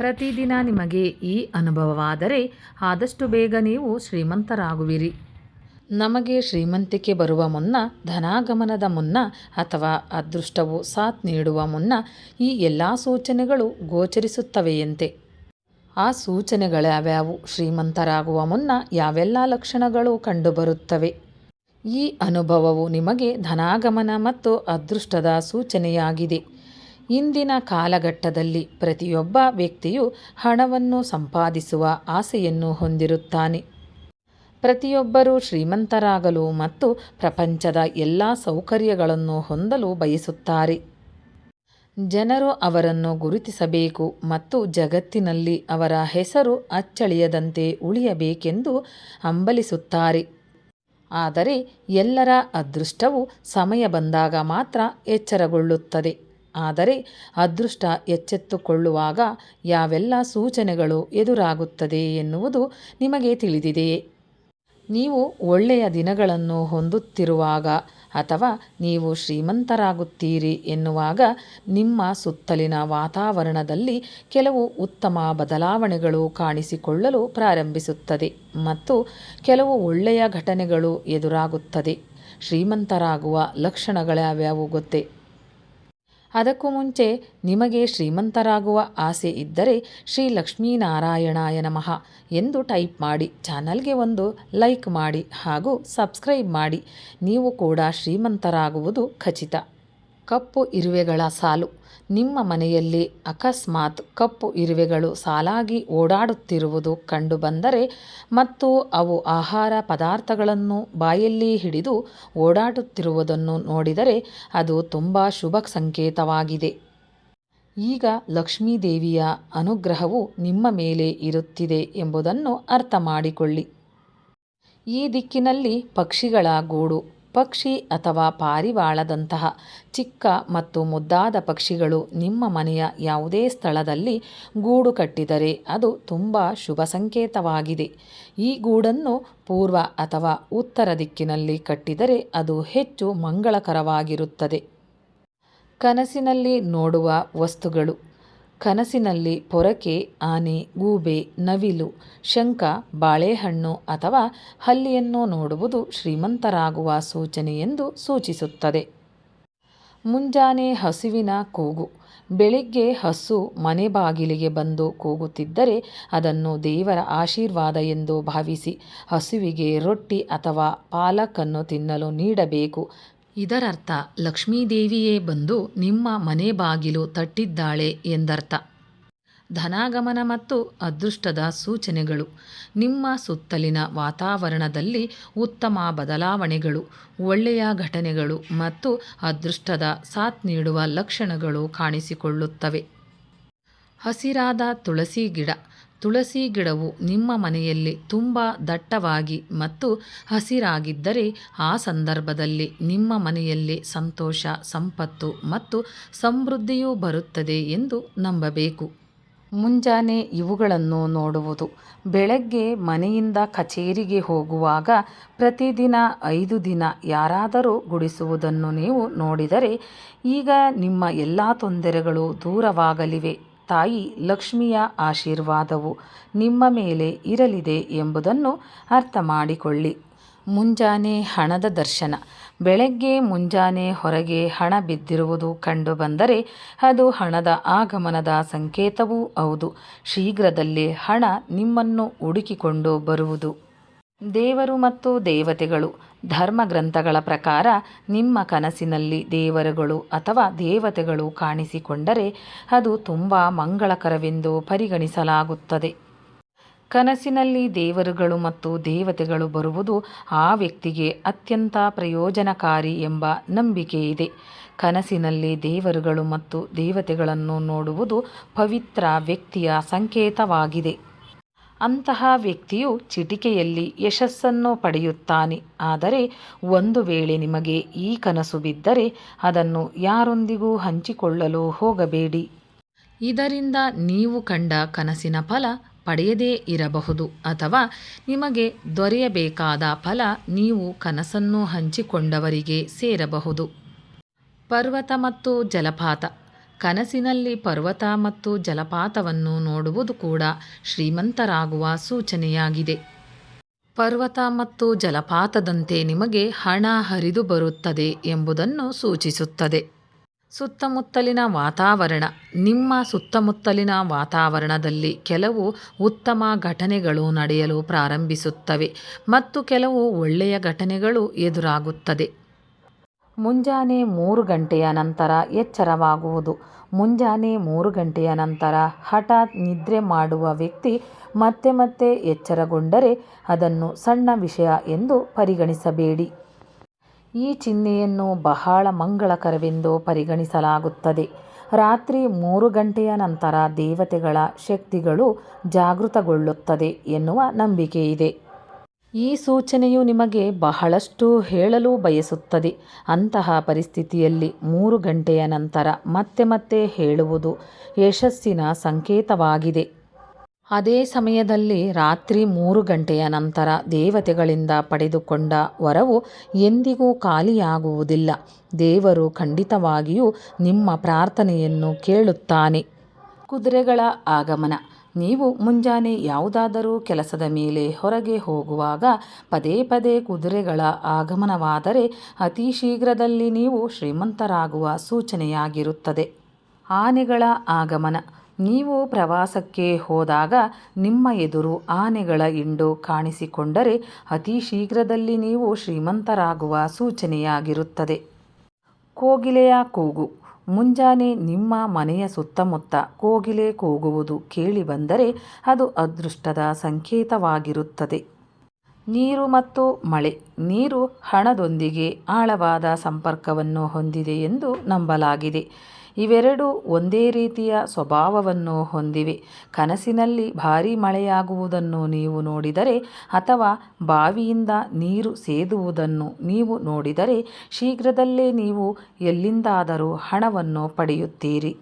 ಪ್ರತಿದಿನ ನಿಮಗೆ ಈ ಅನುಭವವಾದರೆ ಆದಷ್ಟು ಬೇಗ ನೀವು ಶ್ರೀಮಂತರಾಗುವಿರಿ. ನಮಗೆ ಶ್ರೀಮಂತಿಕೆ ಬರುವ ಮುನ್ನ, ಧನಾಗಮನದ ಮುನ್ನ ಅಥವಾ ಅದೃಷ್ಟವು ಸಾಥ್ ನೀಡುವ ಮುನ್ನ ಈ ಎಲ್ಲ ಸೂಚನೆಗಳು ಗೋಚರಿಸುತ್ತವೆಯಂತೆ. ಆ ಸೂಚನೆಗಳ್ಯಾವ್ಯಾವು ಶ್ರೀಮಂತರಾಗುವ ಮುನ್ನ ಯಾವೆಲ್ಲ ಲಕ್ಷಣಗಳು ಕಂಡುಬರುತ್ತವೆ? ಈ ಅನುಭವವು ನಿಮಗೆ ಧನಾಗಮನ ಮತ್ತು ಅದೃಷ್ಟದ ಸೂಚನೆಯಾಗಿದೆ. ಇಂದಿನ ಕಾಲಘಟ್ಟದಲ್ಲಿ ಪ್ರತಿಯೊಬ್ಬ ವ್ಯಕ್ತಿಯು ಹಣವನ್ನು ಸಂಪಾದಿಸುವ ಆಸೆಯನ್ನು ಹೊಂದಿರುತ್ತಾನೆ. ಪ್ರತಿಯೊಬ್ಬರೂ ಶ್ರೀಮಂತರಾಗಲು ಮತ್ತು ಪ್ರಪಂಚದ ಎಲ್ಲ ಸೌಕರ್ಯಗಳನ್ನು ಹೊಂದಲು ಬಯಸುತ್ತಾರೆ. ಜನರು ಅವರನ್ನು ಗುರುತಿಸಬೇಕು ಮತ್ತು ಜಗತ್ತಿನಲ್ಲಿ ಅವರ ಹೆಸರು ಅಚ್ಚಳಿಯದಂತೆ ಉಳಿಯಬೇಕೆಂದು ಹಂಬಲಿಸುತ್ತಾರೆ. ಆದರೆ ಎಲ್ಲರ ಅದೃಷ್ಟವು ಸಮಯ ಬಂದಾಗ ಮಾತ್ರ ಎಚ್ಚರಗೊಳ್ಳುತ್ತದೆ. ಆದರೆ ಅದೃಷ್ಟ ಎಚ್ಚೆತ್ತುಕೊಳ್ಳುವಾಗ ಯಾವೆಲ್ಲ ಸೂಚನೆಗಳು ಎದುರಾಗುತ್ತದೆ ಎನ್ನುವುದು ನಿಮಗೆ ತಿಳಿದಿದೆಯೇ? ನೀವು ಒಳ್ಳೆಯ ದಿನಗಳನ್ನು ಹೊಂದುತ್ತಿರುವಾಗ ಅಥವಾ ನೀವು ಶ್ರೀಮಂತರಾಗುತ್ತೀರಿ ಎನ್ನುವಾಗ ನಿಮ್ಮ ಸುತ್ತಲಿನ ವಾತಾವರಣದಲ್ಲಿ ಕೆಲವು ಉತ್ತಮ ಬದಲಾವಣೆಗಳು ಕಾಣಿಸಿಕೊಳ್ಳಲು ಪ್ರಾರಂಭಿಸುತ್ತದೆ ಮತ್ತು ಕೆಲವು ಒಳ್ಳೆಯ ಘಟನೆಗಳು ಎದುರಾಗುತ್ತದೆ. ಶ್ರೀಮಂತರಾಗುವ ಲಕ್ಷಣಗಳ್ಯಾವ್ಯಾವು ಗೊತ್ತೇ? ಅದಕ್ಕೂ ಮುಂಚೆ ನಿಮಗೆ ಶ್ರೀಮಂತರಾಗುವ ಆಸೆ ಇದ್ದರೆ ಶ್ರೀ ಲಕ್ಷ್ಮೀನಾರಾಯಣಾಯ ನಮಃ ಎಂದು ಟೈಪ್ ಮಾಡಿ ಚಾನಲ್ಗೆ ಒಂದು ಲೈಕ್ ಮಾಡಿ ಹಾಗೂ ಸಬ್ಸ್ಕ್ರೈಬ್ ಮಾಡಿ. ನೀವು ಕೂಡ ಶ್ರೀಮಂತರಾಗುವುದು ಖಚಿತ. ಕಪ್ಪು ಇರುವೆಗಳ ಸಾಲು. ನಿಮ್ಮ ಮನೆಯಲ್ಲಿ ಅಕಸ್ಮಾತ್ ಕಪ್ಪು ಇರುವೆಗಳು ಸಾಲಾಗಿ ಓಡಾಡುತ್ತಿರುವುದು ಕಂಡುಬಂದರೆ ಮತ್ತು ಅವು ಆಹಾರ ಪದಾರ್ಥಗಳನ್ನು ಬಾಯಲ್ಲಿ ಹಿಡಿದು ಓಡಾಡುತ್ತಿರುವುದನ್ನು ನೋಡಿದರೆ ಅದು ತುಂಬ ಶುಭ ಸಂಕೇತವಾಗಿದೆ. ಈಗ ಲಕ್ಷ್ಮೀದೇವಿಯ ಅನುಗ್ರಹವು ನಿಮ್ಮ ಮೇಲೆ ಇರುತ್ತಿದೆ ಎಂಬುದನ್ನು ಅರ್ಥ ಮಾಡಿಕೊಳ್ಳಿ. ಈ ದಿಕ್ಕಿನಲ್ಲಿ ಪಕ್ಷಿಗಳ ಗೂಡು. ಪಕ್ಷಿ ಅಥವಾ ಪಾರಿವಾಳದಂತಹ ಚಿಕ್ಕ ಮತ್ತು ಮುದ್ದಾದ ಪಕ್ಷಿಗಳು ನಿಮ್ಮ ಮನೆಯ ಯಾವುದೇ ಸ್ಥಳದಲ್ಲಿ ಗೂಡು ಕಟ್ಟಿದರೆ ಅದು ತುಂಬ ಶುಭ ಸಂಕೇತವಾಗಿದೆ. ಈ ಗೂಡನ್ನು ಪೂರ್ವ ಅಥವಾ ಉತ್ತರ ದಿಕ್ಕಿನಲ್ಲಿ ಕಟ್ಟಿದರೆ ಅದು ಹೆಚ್ಚು ಮಂಗಳಕರವಾಗಿರುತ್ತದೆ. ಕನಸಿನಲ್ಲಿ ನೋಡುವ ವಸ್ತುಗಳು. ಕನಸಿನಲ್ಲಿ ಪೊರಕೆ, ಆನೆ, ಗೂಬೆ, ನವಿಲು, ಶಂಖ, ಬಾಳೆಹಣ್ಣು ಅಥವಾ ಹಲ್ಲಿಯನ್ನು ನೋಡುವುದು ಶ್ರೀಮಂತರಾಗುವ ಸೂಚನೆ ಎಂದು ಸೂಚಿಸುತ್ತದೆ. ಮುಂಜಾನೆ ಹಸುವಿನ ಕೂಗು. ಬೆಳಿಗ್ಗೆ ಹಸು ಮನೆ ಬಾಗಿಲಿಗೆ ಬಂದು ಕೂಗುತ್ತಿದ್ದರೆ ಅದನ್ನು ದೇವರ ಆಶೀರ್ವಾದ ಎಂದು ಭಾವಿಸಿ ಹಸುವಿಗೆ ರೊಟ್ಟಿ ಅಥವಾ ಪಾಲಕನ್ನು ತಿನ್ನಲು ನೀಡಬೇಕು. ಇದರರ್ಥ ಲಕ್ಷ್ಮೀದೇವಿಯೇ ಬಂದು ನಿಮ್ಮ ಮನೆ ಬಾಗಿಲು ತಟ್ಟಿದ್ದಾಳೆ ಎಂದರ್ಥ. ಧನಾಗಮನ ಮತ್ತು ಅದೃಷ್ಟದ ಸೂಚನೆಗಳು. ನಿಮ್ಮ ಸುತ್ತಲಿನ ವಾತಾವರಣದಲ್ಲಿ ಉತ್ತಮ ಬದಲಾವಣೆಗಳು, ಒಳ್ಳೆಯ ಘಟನೆಗಳು ಮತ್ತು ಅದೃಷ್ಟದ ಸಾಥ್ ನೀಡುವ ಲಕ್ಷಣಗಳು ಕಾಣಿಸಿಕೊಳ್ಳುತ್ತವೆ. ಹಸಿರಾದ ತುಳಸಿ ಗಿಡ ತುಳಸಿ ಗಿಡವು ನಿಮ್ಮ ಮನೆಯಲ್ಲಿ ತುಂಬ ದಟ್ಟವಾಗಿ ಮತ್ತು ಹಸಿರಾಗಿದ್ದರೆ ಆ ಸಂದರ್ಭದಲ್ಲಿ ನಿಮ್ಮ ಮನೆಯಲ್ಲಿ ಸಂತೋಷ, ಸಂಪತ್ತು ಮತ್ತು ಸಮೃದ್ಧಿಯೂ ಬರುತ್ತದೆ ಎಂದು ನಂಬಬೇಕು. ಮುಂಜಾನೆ ಇವುಗಳನ್ನು ನೋಡುವುದು. ಬೆಳಗ್ಗೆ ಮನೆಯಿಂದ ಕಚೇರಿಗೆ ಹೋಗುವಾಗ ಪ್ರತಿದಿನ ಐದು ದಿನ ಯಾರಾದರೂ ಗುಡಿಸುವುದನ್ನು ನೀವು ನೋಡಿದರೆ ಈಗ ನಿಮ್ಮ ಎಲ್ಲ ತೊಂದರೆಗಳು ದೂರವಾಗಲಿವೆ. ತಾಯಿ ಲಕ್ಷ್ಮಿಯ ಆಶೀರ್ವಾದವು ನಿಮ್ಮ ಮೇಲೆ ಇರಲಿದೆ ಎಂಬುದನ್ನು ಅರ್ಥ ಮಾಡಿಕೊಳ್ಳಿ ಮುಂಜಾನೆ ಹಣದ ದರ್ಶನ. ಬೆಳಗ್ಗೆ ಮುಂಜಾನೆ ಹೊರಗೆ ಹಣ ಬಿದ್ದಿರುವುದು ಕಂಡುಬಂದರೆ ಅದು ಹಣದ ಆಗಮನದ ಸಂಕೇತವೂ ಹೌದು. ಶೀಘ್ರದಲ್ಲೇ ಹಣ ನಿಮ್ಮನ್ನು ಹುಡುಕಿಕೊಂಡು ಬರುವುದು. ದೇವರು ಮತ್ತು ದೇವತೆಗಳು ಧರ್ಮ ಗ್ರಂಥಗಳ ಪ್ರಕಾರ ನಿಮ್ಮ ಕನಸಿನಲ್ಲಿ ದೇವರುಗಳು ಅಥವಾ ದೇವತೆಗಳು ಕಾಣಿಸಿಕೊಂಡರೆ ಅದು ತುಂಬ ಮಂಗಳಕರವೆಂದು ಪರಿಗಣಿಸಲಾಗುತ್ತದೆ. ಕನಸಿನಲ್ಲಿ ದೇವರುಗಳು ಮತ್ತು ದೇವತೆಗಳು ಬರುವುದು ಆ ವ್ಯಕ್ತಿಗೆ ಅತ್ಯಂತ ಪ್ರಯೋಜನಕಾರಿ ಎಂಬ ನಂಬಿಕೆ ಇದೆ ಕನಸಿನಲ್ಲಿ ದೇವರುಗಳು ಮತ್ತು ದೇವತೆಗಳನ್ನು ನೋಡುವುದು ಪವಿತ್ರ ವ್ಯಕ್ತಿಯ ಸಂಕೇತವಾಗಿದೆ. ಅಂತಹ ವ್ಯಕ್ತಿಯು ಚಿಟಿಕೆಯಲ್ಲಿ ಯಶಸ್ಸನ್ನು ಪಡೆಯುತ್ತಾನೆ. ಆದರೆ ಒಂದು ವೇಳೆ ನಿಮಗೆ ಈ ಕನಸು ಬಿದ್ದರೆ ಅದನ್ನು ಯಾರೊಂದಿಗೂ ಹಂಚಿಕೊಳ್ಳಲು ಹೋಗಬೇಡಿ. ಇದರಿಂದ ನೀವು ಕಂಡ ಕನಸಿನ ಫಲ ಪಡೆಯದೇ ಇರಬಹುದು ಅಥವಾ ನಿಮಗೆ ದೊರೆಯಬೇಕಾದ ಫಲ ನೀವು ಕನಸನ್ನು ಹಂಚಿಕೊಂಡವರಿಗೆ ಸೇರಬಹುದು. ಪರ್ವತ ಮತ್ತು ಜಲಪಾತ ಕನಸಿನಲ್ಲಿ ಪರ್ವತ ಮತ್ತು ಜಲಪಾತವನ್ನು ನೋಡುವುದು ಕೂಡ ಶ್ರೀಮಂತರಾಗುವ ಸೂಚನೆಯಾಗಿದೆ. ಪರ್ವತ ಮತ್ತು ಜಲಪಾತದಂತೆ ನಿಮಗೆ ಹಣ ಹರಿದು ಬರುತ್ತದೆ ಎಂಬುದನ್ನು ಸೂಚಿಸುತ್ತದೆ. ಸುತ್ತಮುತ್ತಲಿನ ವಾತಾವರಣ, ನಿಮ್ಮ ಸುತ್ತಮುತ್ತಲಿನ ವಾತಾವರಣದಲ್ಲಿ ಕೆಲವು ಉತ್ತಮ ಘಟನೆಗಳು ನಡೆಯಲು ಪ್ರಾರಂಭಿಸುತ್ತವೆ ಮತ್ತು ಕೆಲವು ಒಳ್ಳೆಯ ಘಟನೆಗಳು ಎದುರಾಗುತ್ತದೆ. ಮುಂಜಾನೆ ಮೂರು ಗಂಟೆಯ ನಂತರ ಎಚ್ಚರವಾಗುವುದು. ಮುಂಜಾನೆ ಮೂರು ಗಂಟೆಯ ನಂತರ ಹಠಾತ್ ನಿದ್ರೆ ಮಾಡುವ ವ್ಯಕ್ತಿ ಮತ್ತೆ ಮತ್ತೆ ಎಚ್ಚರಗೊಂಡರೆ ಅದನ್ನು ಸಣ್ಣ ವಿಷಯ ಎಂದು ಪರಿಗಣಿಸಬೇಡಿ. ಈ ಚಿಹ್ನೆಯನ್ನು ಬಹಳ ಮಂಗಳಕರವೆಂದು ಪರಿಗಣಿಸಲಾಗುತ್ತದೆ. ರಾತ್ರಿ ಮೂರು ಗಂಟೆಯ ನಂತರ ದೇವತೆಗಳ ಶಕ್ತಿಗಳು ಜಾಗೃತಗೊಳ್ಳುತ್ತದೆ ಎನ್ನುವ ನಂಬಿಕೆಯಿದೆ. ಈ ಸೂಚನೆಯು ನಿಮಗೆ ಬಹಳಷ್ಟು ಹೇಳಲು ಬಯಸುತ್ತದೆ. ಅಂತಹ ಪರಿಸ್ಥಿತಿಯಲ್ಲಿ ಮೂರು ಗಂಟೆಯ ನಂತರ ಮತ್ತೆ ಮತ್ತೆ ಹೇಳುವುದು ಯಶಸ್ಸಿನ ಸಂಕೇತವಾಗಿದೆ. ಅದೇ ಸಮಯದಲ್ಲಿ ರಾತ್ರಿ ಮೂರು ಗಂಟೆಯ ನಂತರ ದೇವತೆಗಳಿಂದ ಪಡೆದುಕೊಂಡ ವರವು ಎಂದಿಗೂ ಖಾಲಿಯಾಗುವುದಿಲ್ಲ. ದೇವರು ಖಂಡಿತವಾಗಿಯೂ ನಿಮ್ಮ ಪ್ರಾರ್ಥನೆಯನ್ನು ಕೇಳುತ್ತಾನೆ. ಕುದುರೆಗಳ ಆಗಮನ. ನೀವು ಮುಂಜಾನೆ ಯಾವುದಾದರೂ ಕೆಲಸದ ಮೇಲೆ ಹೊರಗೆ ಹೋಗುವಾಗ ಪದೇ ಪದೇ ಕುದುರೆಗಳ ಆಗಮನವಾದರೆ ಅತಿ ಶೀಘ್ರದಲ್ಲಿ ನೀವು ಶ್ರೀಮಂತರಾಗುವ ಸೂಚನೆಯಾಗಿರುತ್ತದೆ. ಆನೆಗಳ ಆಗಮನ. ನೀವು ಪ್ರವಾಸಕ್ಕೆ ಹೋದಾಗ ನಿಮ್ಮ ಎದುರು ಆನೆಗಳ ಹಿಂಡು ಕಾಣಿಸಿಕೊಂಡರೆ ಅತಿ ಶೀಘ್ರದಲ್ಲಿ ನೀವು ಶ್ರೀಮಂತರಾಗುವ ಸೂಚನೆಯಾಗಿರುತ್ತದೆ. ಕೋಗಿಲೆಯ ಕೂಗು. ಮುಂಜಾನೆ ನಿಮ್ಮ ಮನೆಯ ಸುತ್ತಮುತ್ತ ಕೋಗಿಲೆ ಕೂಗುವುದು ಕೇಳಿಬಂದರೆ ಅದು ಅದೃಷ್ಟದ ಸಂಕೇತವಾಗಿರುತ್ತದೆ. ನೀರು ಮತ್ತು ಮಳೆ, ನೀರು ಹಣದೊಂದಿಗೆ ಆಳವಾದ ಸಂಪರ್ಕವನ್ನು ಹೊಂದಿದೆ ಎಂದು ನಂಬಲಾಗಿದೆ. ಇವೆರಡೂ ಒಂದೇ ರೀತಿಯ ಸ್ವಭಾವವನ್ನು ಹೊಂದಿವೆ. ಕನಸಿನಲ್ಲಿ ಭಾರೀ ಮಳೆಯಾಗುವುದನ್ನು ನೀವು ನೋಡಿದರೆ ಅಥವಾ ಬಾವಿಯಿಂದ ನೀರು ಸೇದುವುದನ್ನು ನೀವು ನೋಡಿದರೆ ಶೀಘ್ರದಲ್ಲೇ ನೀವು ಎಲ್ಲಿಂದಾದರೂ ಹಣವನ್ನು ಪಡೆಯುತ್ತೀರಿ.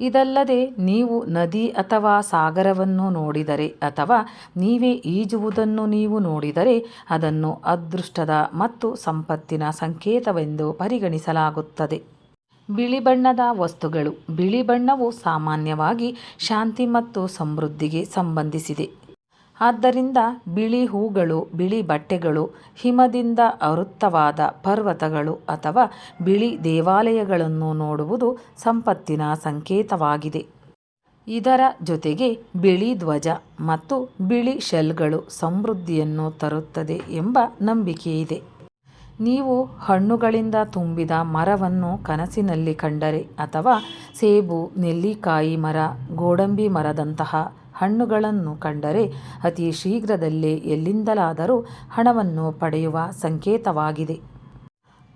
ಇದಲ್ಲದೆ ನೀವು ನದಿ ಅಥವಾ ಸಾಗರವನ್ನು ನೋಡಿದರೆ ಅಥವಾ ನೀವೇ ಈಜುವುದನ್ನು ನೀವು ನೋಡಿದರೆ ಅದನ್ನು ಅದೃಷ್ಟದ ಮತ್ತು ಸಂಪತ್ತಿನ ಸಂಕೇತವೆಂದು ಪರಿಗಣಿಸಲಾಗುತ್ತದೆ. ಬಿಳಿ ಬಣ್ಣದ ವಸ್ತುಗಳು. ಬಿಳಿ ಬಣ್ಣವು ಸಾಮಾನ್ಯವಾಗಿ ಶಾಂತಿ ಮತ್ತು ಸಮೃದ್ಧಿಗೆ ಸಂಬಂಧಿಸಿದೆ. ಆದ್ದರಿಂದ ಬಿಳಿ ಹೂಗಳು, ಬಿಳಿ ಬಟ್ಟೆಗಳು, ಹಿಮದಿಂದ ಅವೃತ್ತವಾದ ಪರ್ವತಗಳು ಅಥವಾ ಬಿಳಿ ದೇವಾಲಯಗಳನ್ನು ನೋಡುವುದು ಸಂಪತ್ತಿನ ಸಂಕೇತವಾಗಿದೆ. ಇದರ ಜೊತೆಗೆ ಬಿಳಿ ಧ್ವಜ ಮತ್ತು ಬಿಳಿ ಶೆಲ್ಗಳು ಸಮೃದ್ಧಿಯನ್ನು ತರುತ್ತದೆ ಎಂಬ ನಂಬಿಕೆಯಿದೆ. ನೀವು ಹಣ್ಣುಗಳಿಂದ ತುಂಬಿದ ಮರವನ್ನು ಕನಸಿನಲ್ಲಿ ಕಂಡರೆ ಅಥವಾ ಸೇಬು, ನೆಲ್ಲಿಕಾಯಿ ಮರ, ಗೋಡಂಬಿ ಮರದಂತಹ ಹಣ್ಣುಗಳನ್ನು ಕಂಡರೆ ಅತಿ ಶೀಘ್ರದಲ್ಲೇ ಎಲ್ಲಿಂದಲಾದರೂ ಹಣವನ್ನು ಪಡೆಯುವ ಸಂಕೇತವಾಗಿದೆ.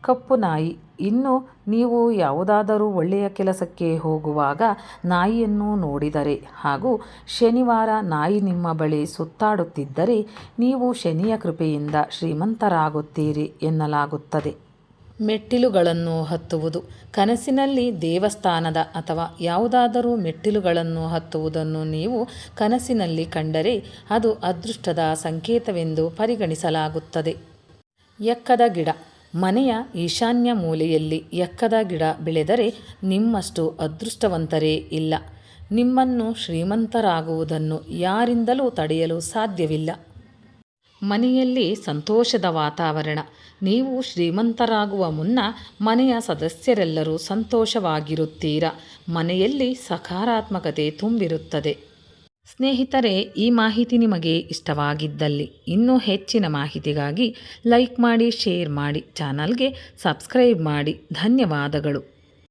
ಕಪ್ಪು ನಾಯಿ ಇನ್ನು ನೀವು ಯಾವುದಾದರೂ ಒಳ್ಳೆಯ ಕೆಲಸಕ್ಕೆ ಹೋಗುವಾಗ ನಾಯಿಯನ್ನು ನೋಡಿದರೆ ಹಾಗೂ ಶನಿವಾರ ನಾಯಿ ನಿಮ್ಮ ಬಳಿ ಸುತ್ತಾಡುತ್ತಿದ್ದರೆ ನೀವು ಶನಿಯ ಕೃಪೆಯಿಂದ ಶ್ರೀಮಂತರಾಗುತ್ತೀರಿ ಎನ್ನಲಾಗುತ್ತದೆ. ಮೆಟ್ಟಿಲುಗಳನ್ನು ಹತ್ತುವುದು ಕನಸಿನಲ್ಲಿ ದೇವಸ್ಥಾನದ ಅಥವಾ ಯಾವುದಾದರೂ ಮೆಟ್ಟಿಲುಗಳನ್ನು ಹತ್ತುವುದನ್ನು ನೀವು ಕನಸಿನಲ್ಲಿ ಕಂಡರೆ ಅದು ಅದೃಷ್ಟದ ಸಂಕೇತವೆಂದು ಪರಿಗಣಿಸಲಾಗುತ್ತದೆ. ಎಕ್ಕದ ಗಿಡ ಮನೆಯ ಈಶಾನ್ಯ ಮೂಲೆಯಲ್ಲಿ ಎಕ್ಕದ ಗಿಡ ಬೆಳೆದರೆ ನಿಮ್ಮಷ್ಟು ಅದೃಷ್ಟವಂತರೇ ಇಲ್ಲ. ನಿಮ್ಮನ್ನು ಶ್ರೀಮಂತರಾಗುವುದನ್ನು ಯಾರಿಂದಲೂ ತಡೆಯಲು ಸಾಧ್ಯವಿಲ್ಲ. ಮನೆಯಲ್ಲಿ ಸಂತೋಷದ ವಾತಾವರಣ. ನೀವು ಶ್ರೀಮಂತರಾಗುವ ಮುನ್ನ ಮನೆಯ ಸದಸ್ಯರೆಲ್ಲರೂ ಸಂತೋಷವಾಗಿರುತ್ತೀರ? ಮನೆಯಲ್ಲಿ ಸಕಾರಾತ್ಮಕತೆ ತುಂಬಿರುತ್ತದೆ. ಸ್ನೇಹಿತರೆ, ಈ ಮಾಹಿತಿ ನಿಮಗೆ ಇಷ್ಟವಾಗಿದ್ದಲ್ಲಿ ಇನ್ನೂ ಹೆಚ್ಚಿನ ಮಾಹಿತಿಗಾಗಿ ಲೈಕ್ ಮಾಡಿ, ಶೇರ್ ಮಾಡಿ, ಚಾನಲ್ಗೆ ಸಬ್ಸ್ಕ್ರೈಬ್ ಮಾಡಿ. ಧನ್ಯವಾದಗಳು.